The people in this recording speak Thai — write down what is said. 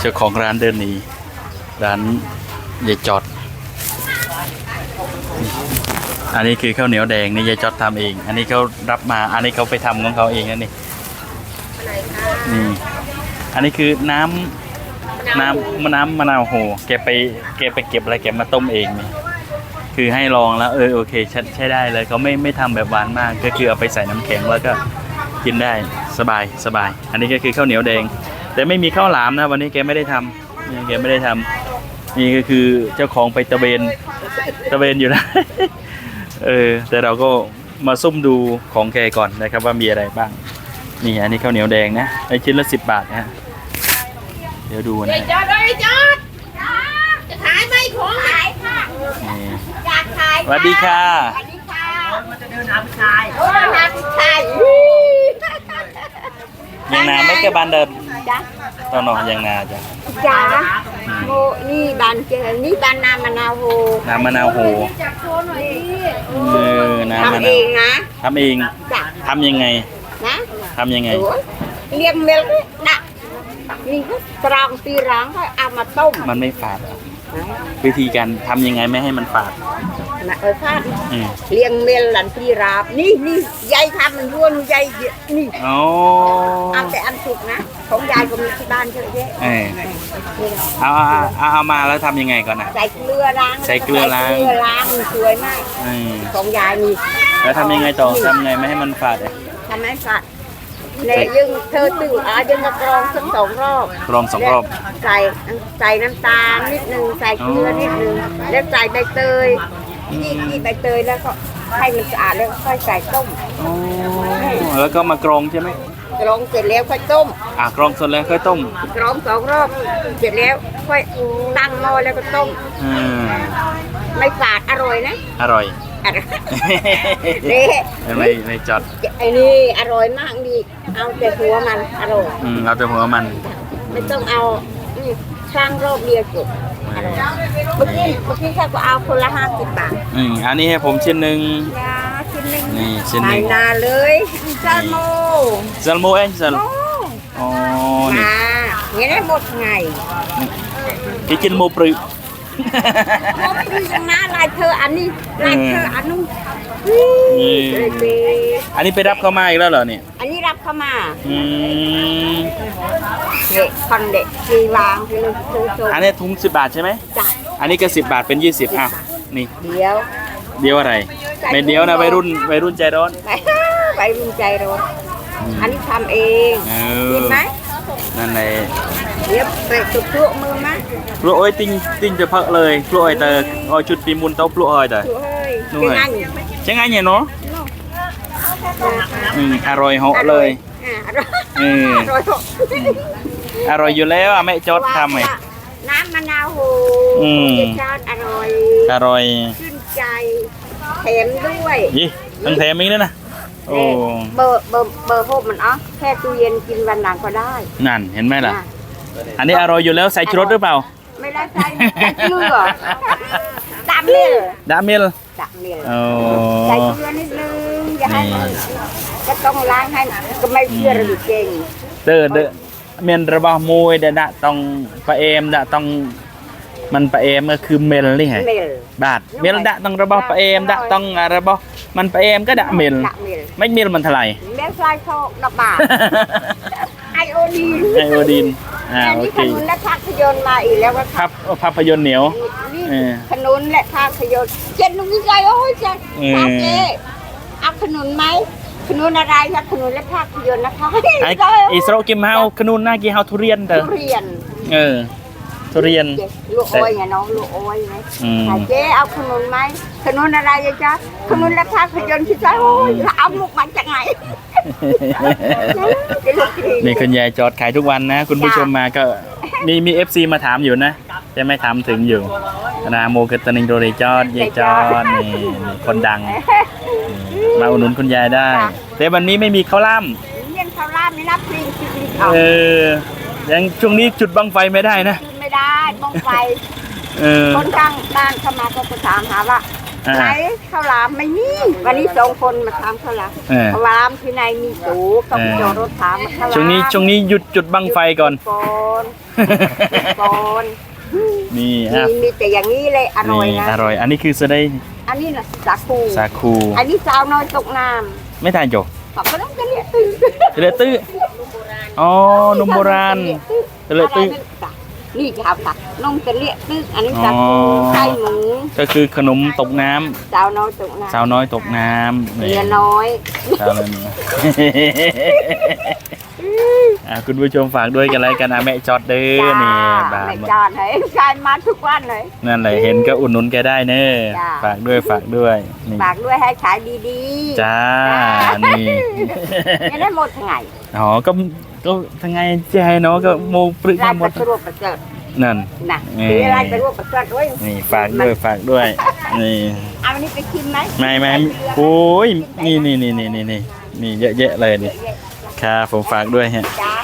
เจ้าของร้านเดินหนีร้านยายจอด อันนี้คือข้าวเหนียวแดงนี่ยายจอดทำเอง อันนี้เขารับมา อันนี้เขาไปทำของเขาเองนั่นนี่นี่ อันนี้คือน้ำน้ำมะน้ำมะนาวโหแกไปแกไปเก็บอะไรแกมาต้มเองนี่คือให้ลองแล้วเออโอเคใช้ใช้ได้เลยเขาไม่ไม่ทำแบบหวานมาก ก็คือเอาไปใส่น้ำแข็งแล้วก็กินได้สบายสบาย อันนี้ก็คือข้าวเหนียวแดง แต่ไม่มีข้าวหลามนะวันนี้แกไม่ได้ทำนี่แกไม่ได้ทำนี่ก็คือเจ้าของไปตะเวนตะเวนอยู่นะเออแต่เราก็มาซุ่มดูของแกก่อนนะครับว่ามีอะไรบ้าง นี่อันนี้ข้าวเหนียวแดงนะไอชิ้นละสิบบาทนะฮะเดี๋ยวดูไอ้นะจอดไอ้จอดจะขายไหมของขายค่ะนี่อยากขายสวัสดีค่ะสวัสดีค่ะมันจะเดินหาผู้ชายโอ้หาผู้ชายยังนาไม่กระบานเดิน จ้ะตอนนอนยังนาจ้ะจ้าโมนี่บานเจอนี่บานนามะนาวโฮน้ำมะนาวโหจับโชว์หน่อยดิเออน้ำมะทำเอนาวงนะทำเองจ้ะทำยังไงนะทำยังไง โอ้ยเลี้ยงเมลดะนี่ก็ตรองตีร้างก็เอามาต้มมันไม่ฝาดเหรอวิธีการทำยังไงไม่ให้มันฝาด นะเออฟาดอืมเลี้ยงเมลหลันตีราบ นี่นี่ยายทำมันร่วนยายนี่อ๋อเอาแต่อันสุกนะ ของยายก็มีที่บ้านเยอะแยะเออเอาเอาเอาเอามาแล้วทำยังไงก่อนนะ ใส่เกลือล้างใส่เกลือล้าง ใส่เกลือล้างสวยมากอืมของยายมีแล้วทำยังไงต่อทำยังไงไม่ให้มันฝาดอะทำให้ฝัดเนี่ยยังเธอตื่นอายังกระกรองสักสองรอบกรองสองรอบ ใส่ใส่น้ำตาลนิดนึงใส่เกลือนิดนึงแล้วใส่ใบเตย นี่นี่ใบเตยแล้วก็ให้มันสะอาดแล้วค่อยใส่ต้มอ๋อแล้วก็มากรองใช่ไหมกรองเสร็จแล้วค่อยต้มอะกรองเสร็จแล้วค่อยต้มกรองสองรอบเสร็จแล้วค่อยตั้งหม้อแล้วก็ต้มอืมไม่ฝาดอร่อยนะ อร่อยอร่อยนี่ไม่ไม่จอดไอ้นี่อร่อยมากดีเอาแต่หัวมันอร่อยอืมเอาแต่หัวมัน ไม่ต้องเอา นี่ช่างรอบเดียวจบอร่อยเมื่อกี้เมื่อกี้ข้าก็เอาคนละห้าสิบบาทอืมอันนี้ให้ผมชิ้นหนึ่ง ยาชิ้นหนึ่งนี่ชิ้นหนึ่งขายนาเลยจานโมเซลโมเองเซลโอ้อ๋อนี่มาเนี่ยได้หมดไงที่กินโมปรึโอ้ยยังนะลายเธออันนี้ลายเธออันนู้นนี่ เลยเบอันนี้ไปรับเขามาอีกแล้วเหรอเนี่ยอันนี้รับเข้ามาอืมเด็กคนเด็กสีวางไปเลยโชว์โชว์อันนี้ถุงสิบบาทใช่ไหมจ้ะอันนี้ก็สิบบาทเป็นยี่สิบอะนี่ เดี๋ยว เดียวอะไรไม่เดียวนะวัยรุ่นวัยรุ่นใจร้อนไปไปรุนใจร้อนอันนี้ทำเองเอกิอนไหมนั่นเลยเดี๋ยวไปตุกตุกมือมาปลุกโอ้ยติ้งติ้งจะเพอะเลยปลุกโอ้ยแต่โอ้ยชุดปีมุนเต้าปลุกโอ้ยแต่ตุกเฮ้ยนู่นเป็นไงอันใช่ไงเนี่ยเนาะอืมอร่อยเหาะเลยอ่าอร่อยเอออร่อยอร่อยอยู่แล้วอะแม่จดทำไงน้ำมะนาวโหอืม รสชาติอร่อยอร่อยชื่นใจแถมด้วยยี่ตั้งแถมอีกด้วยนะโอ้เบอร์เบอร์เบอร์โฮมมันอ๋อแค่ตู้เย็นกินวันหลังก็ได้ นั่นเห็นไหมล่ะนะอันนี้อร่อยอยู่แล้วใส่ชูรสหรือเปล่า ไม่ได้ใส่ใส่เกลือดำเลยดาเมล ดำเลยโอ้ ใส่เกลือนิดนึงอย่าให้มันนี่ ก็ต้องล้างให้ก็ไม่เชื่อหรือเก่งเด้อเด้อเมนระบอบมวยเดะดะต้องปะเอมดะต้องมันปะเอมก็คือเมลนี่ไงเมล บาทเมลดะต้องระบอบปะเอมดะต้องระบอบมันปะเอมก็ดะเมลดำเมล ไม่เมลมันเท่าไหร่ เมลฟลายโชคดอกบาทไอโอดีไอโอดินอ่าอันโอนี้เคขนุนและภาพยนตร์มาอีกแล้วว่าภาพภาพยนตร์เหนียวนี่ เออขนุนและภาพยนตร์เจ็ดหนุ่มใจโอ้ยจ้ะเออสามเจเอาขนุนไหมขนุนอะไรคะขนุนและภาพยนตร์นะคะไออิสโรกิมเฮาขนุนหน้ากี่เฮาทุเรียนเด้อทุเรียนเออ ทุเรียนเจ๊ลูกอ้อยไงน้องลูกอ้อยไหมอืมอะเจ๊เอาขนุนไหมขนุนอะไรอะจ๊ะขนุนและภาพยนตร์ที่จ้าโอ้ยเอามุกมาจากไหนเจ๊ลูกดีนี่คุณยายจอดขายทุกวันนะ คุณผู้ชมมาก็มีมีเอฟซีมาถามอยู่นะ จะไม่ถามถึงอยู่นาโมกตนิงโดเรจอดยายจอดนี่นี่คนดังนี่มาอุดหนุนคุณยายได้ แต่วันนี้ไม่มีข้าวล่เลี้ยงข้าวราดไม่นับพริงคิดดีำเอาเออยังช่วงนี้จุดบังไฟไม่ได้นะไม่ได้บ้องไฟเออคนข้างบ้านเข้ามาก็จะถามหาว่าอ่าไหนข้าวหลามไม่มีวันนี้สองคนมาทำข้าวหลามเออข้าวหลามที่ไหนมีสูกับเออจอดรถถามมาข้าวหลามช่วงนี้ช่วงนี้หยุดจุดบังไฟก่อนก่อนก่อ นนี่มีอะมีแต่อย่างนี้เลยอร่อยนี่นะอร่อย อันนี้คือจะได้ อันนี้น่ะสาคูสาคู อันนี้สาวน้อยตกน้ไม่ทานโจำเขาก็ต้องจะเรียกตื้อเตลตื้ออ๋อนมโบราณเตลตื้อ นี่ครับค่ะนมจะเรียกตื้ออันนี้อ๋อสาคูไข่หมูก็คือขนมตกน้ำสาวน้อยตกน้ำสาวน้อยตกน้ำเมียน้อยสาวน้อยอะคุณผู้ชมฝากด้วยกันอะไรกันนะแม่จอดเด้อนี่บาไม่ทจอดให้ชายมาทุกวันเลย นั่นแหละเห็นก็อุดหนุนแกได้เนอะจ้า ฝากด้วยฝากด้วยนี่ฝากด้วยให้ขายดีๆจ้านี่ จะได้หมดไง อ๋อ ก็ ก็ทั้งไงใจเนาะก็โมปรึกรายมาหมประดสรวจประเสริฐนั่น นะนี่คือรายประสรวจประเสริฐด้วย นี่ฝากด้วยฝากด้วยนี่เอาอันนี้ไปชิมไหมไม่ไม่โอ้ยนี่นี่นี่นี่นี่นี่นี่เยอะแยะเลยนี่ครับผมฝากด้วยฮะ จ้า